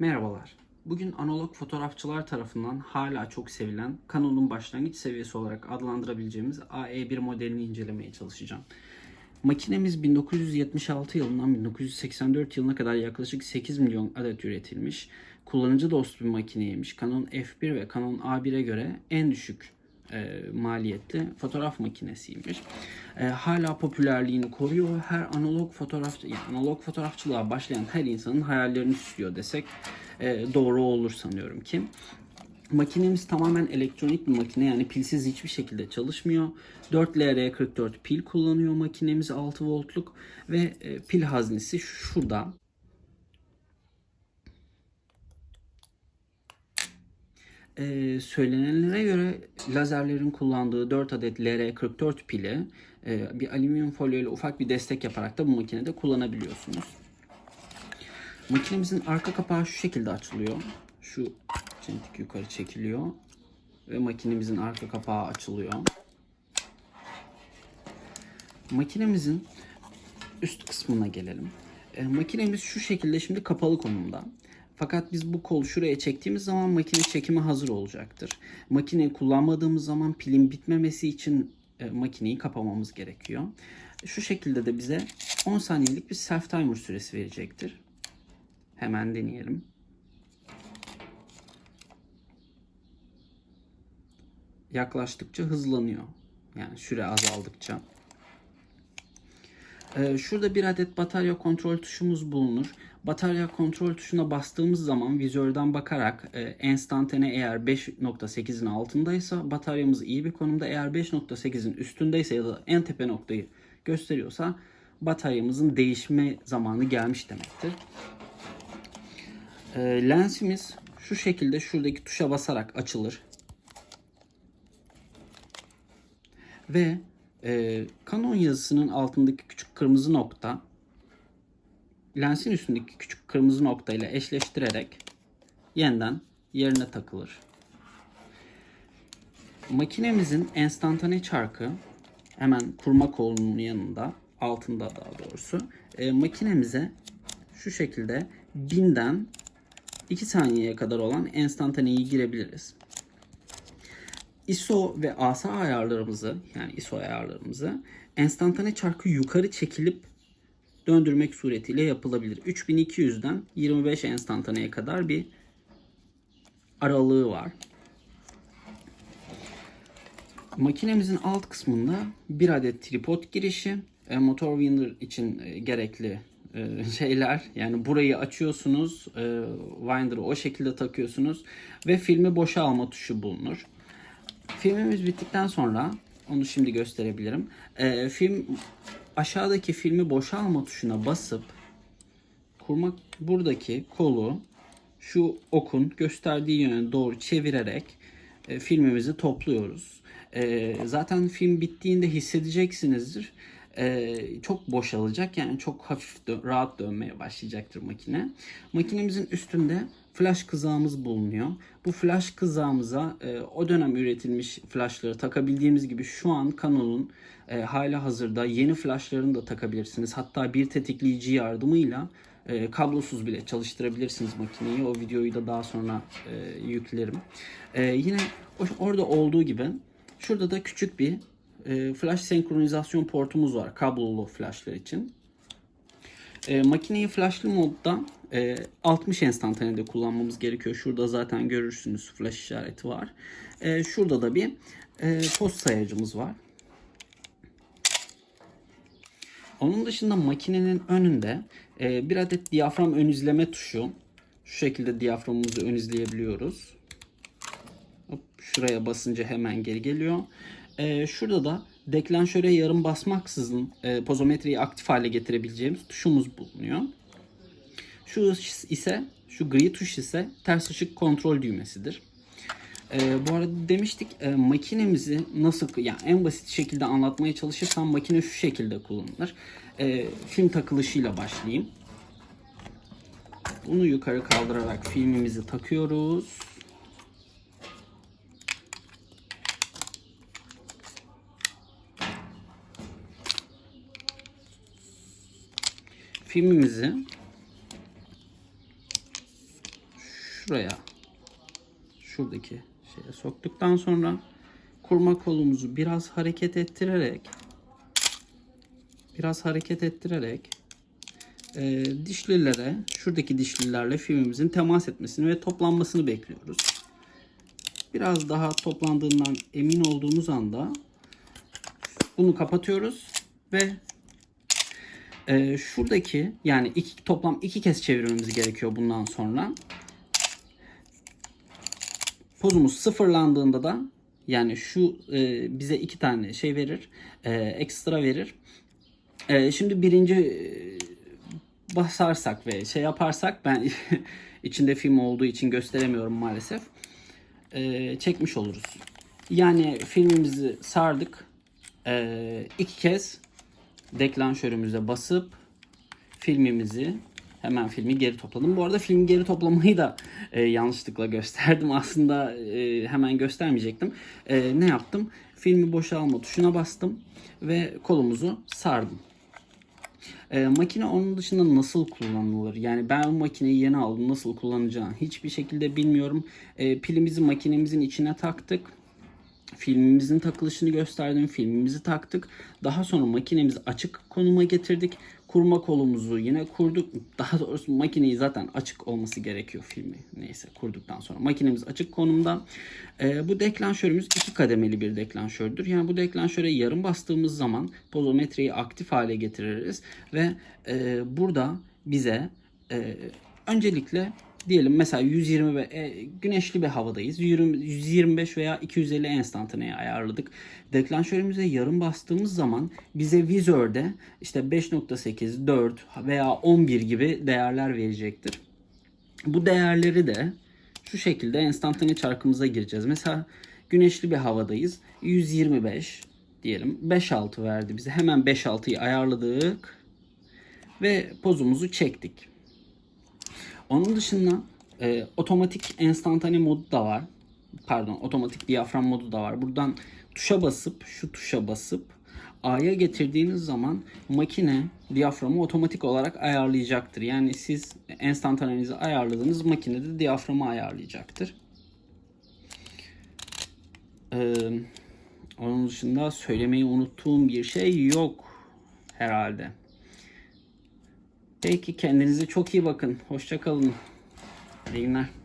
Merhabalar. Bugün analog fotoğrafçılar tarafından hala çok sevilen Canon'un başlangıç seviyesi olarak adlandırabileceğimiz AE1 modelini incelemeye çalışacağım. Makinemiz 1976 yılından 1984 yılına kadar yaklaşık 8 milyon adet üretilmiş. Kullanıcı dostu bir makineymiş. Canon F1 ve Canon A1'e göre en düşük e, maliyetli fotoğraf makinesiymiş. E, hala popülerliğini koruyor. Her analog fotoğraf yani analog fotoğrafçılığa başlayan her insanın hayallerini süslüyor desek e, doğru olur sanıyorum ki. Makinemiz tamamen elektronik bir makine yani pilsiz hiçbir şekilde çalışmıyor. 4LR44 pil kullanıyor makinemiz 6 voltluk ve e, pil haznesi şurada. Ee, söylenenlere göre lazerlerin kullandığı 4 adet LR44 pili e, bir alüminyum folyo ile ufak bir destek yaparak da bu makinede kullanabiliyorsunuz. Makinemizin arka kapağı şu şekilde açılıyor. Şu çentik yukarı çekiliyor ve makinemizin arka kapağı açılıyor. Makinemizin üst kısmına gelelim. E, makinemiz şu şekilde şimdi kapalı konumda. Fakat biz bu kolu şuraya çektiğimiz zaman makine çekime hazır olacaktır. Makineyi kullanmadığımız zaman pilin bitmemesi için e, makineyi kapamamız gerekiyor. Şu şekilde de bize 10 saniyelik bir self timer süresi verecektir. Hemen deneyelim. Yaklaştıkça hızlanıyor. Yani süre azaldıkça. Ee, şurada bir adet batarya kontrol tuşumuz bulunur. Batarya kontrol tuşuna bastığımız zaman vizörden bakarak e, enstantane eğer 5.8'in altındaysa bataryamız iyi bir konumda. Eğer 5.8'in üstündeyse ya da en tepe noktayı gösteriyorsa bataryamızın değişme zamanı gelmiş demektir. E, lensimiz şu şekilde şuradaki tuşa basarak açılır. Ve e, Canon yazısının altındaki küçük kırmızı nokta lensin üstündeki küçük kırmızı nokta ile eşleştirerek yeniden yerine takılır. Makinemizin enstantane çarkı hemen kurma kolunun yanında altında daha doğrusu e, makinemize şu şekilde binden 2 saniyeye kadar olan enstantaneyi girebiliriz. ISO ve ASA ayarlarımızı yani ISO ayarlarımızı enstantane çarkı yukarı çekilip döndürmek suretiyle yapılabilir. 3200'den 25 enstantaneye kadar bir aralığı var. Makinemizin alt kısmında bir adet tripod girişi, e, motor winder için e, gerekli e, şeyler. Yani burayı açıyorsunuz, winder'ı o şekilde takıyorsunuz ve filmi boşa alma tuşu bulunur. Filmimiz bittikten sonra onu şimdi gösterebilirim. Ee, film aşağıdaki filmi boşalma tuşuna basıp kurmak buradaki kolu şu okun gösterdiği yöne doğru çevirerek e, filmimizi topluyoruz. E, zaten film bittiğinde hissedeceksinizdir. E, çok boşalacak yani çok hafif dö- rahat dönmeye başlayacaktır makine. Makinemizin üstünde flash kızağımız bulunuyor. Bu flash kızağımıza e, o dönem üretilmiş flashları takabildiğimiz gibi şu an Canon'un e, hala hazırda yeni flashlarını da takabilirsiniz. Hatta bir tetikleyici yardımıyla e, kablosuz bile çalıştırabilirsiniz makineyi. O videoyu da daha sonra e, yüklerim. E, yine orada olduğu gibi şurada da küçük bir e, flash senkronizasyon portumuz var kablolu flashlar için. E, makineyi flashlı modda e, 60 enstantanede kullanmamız gerekiyor. Şurada zaten görürsünüz flash işareti var. E, şurada da bir e, post sayacımız var. Onun dışında makinenin önünde e, bir adet diyafram ön izleme tuşu. Şu şekilde diyaframımızı ön izleyebiliyoruz. Hop, şuraya basınca hemen geri geliyor. E, şurada da deklanşöre yarım basmaksızın e, pozometreyi aktif hale getirebileceğimiz tuşumuz bulunuyor. Şu ise şu gri tuş ise ters ışık kontrol düğmesidir. Ee, bu arada demiştik e, makinemizi nasıl yani en basit şekilde anlatmaya çalışırsam makine şu şekilde kullanılır. Ee, film takılışıyla başlayayım. Bunu yukarı kaldırarak filmimizi takıyoruz. Filmimizi şuraya şuradaki şeye soktuktan sonra kurma kolumuzu biraz hareket ettirerek biraz hareket ettirerek e, dişlilere şuradaki dişlilerle filmimizin temas etmesini ve toplanmasını bekliyoruz. Biraz daha toplandığından emin olduğumuz anda bunu kapatıyoruz ve e, şuradaki yani iki, toplam iki kez çevirmemiz gerekiyor bundan sonra. Pozumuz sıfırlandığında da yani şu e, bize iki tane şey verir, e, ekstra verir. E, şimdi birinci e, basarsak ve şey yaparsak ben içinde film olduğu için gösteremiyorum maalesef. E, çekmiş oluruz. Yani filmimizi sardık. E, iki kez deklanşörümüze basıp filmimizi hemen filmi geri topladım. Bu arada filmi geri toplamayı da e, yanlışlıkla gösterdim. Aslında e, hemen göstermeyecektim. E, ne yaptım? Filmi boşalma tuşuna bastım ve kolumuzu sardım. E, makine onun dışında nasıl kullanılır? Yani ben bu makineyi yeni aldım. Nasıl kullanacağını hiçbir şekilde bilmiyorum. E, pilimizi makinemizin içine taktık filmimizin takılışını gösterdim. Filmimizi taktık. Daha sonra makinemizi açık konuma getirdik. Kurma kolumuzu yine kurduk. Daha doğrusu makineyi zaten açık olması gerekiyor filmi. Neyse kurduktan sonra. Makinemiz açık konumda. Ee, bu deklanşörümüz iki kademeli bir deklanşördür. Yani bu deklanşöre yarım bastığımız zaman pozometreyi aktif hale getiririz. Ve e, burada bize e, öncelikle diyelim mesela 120 ve e, güneşli bir havadayız. 20, 125 veya 250 enstantaneye ayarladık. Deklanşörümüze yarım bastığımız zaman bize vizörde işte 5.8, 4 veya 11 gibi değerler verecektir. Bu değerleri de şu şekilde enstantane çarkımıza gireceğiz. Mesela güneşli bir havadayız. 125 diyelim. 5.6 verdi bize. Hemen 5.6'yı ayarladık ve pozumuzu çektik. Onun dışında e, otomatik enstantane modu da var. Pardon, otomatik diyafram modu da var. Buradan tuşa basıp, şu tuşa basıp A'ya getirdiğiniz zaman makine diyaframı otomatik olarak ayarlayacaktır. Yani siz enstantanenizi ayarladığınız makine de diyaframı ayarlayacaktır. Ee, onun dışında söylemeyi unuttuğum bir şey yok herhalde. Peki kendinize çok iyi bakın. Hoşça kalın. İyi günler.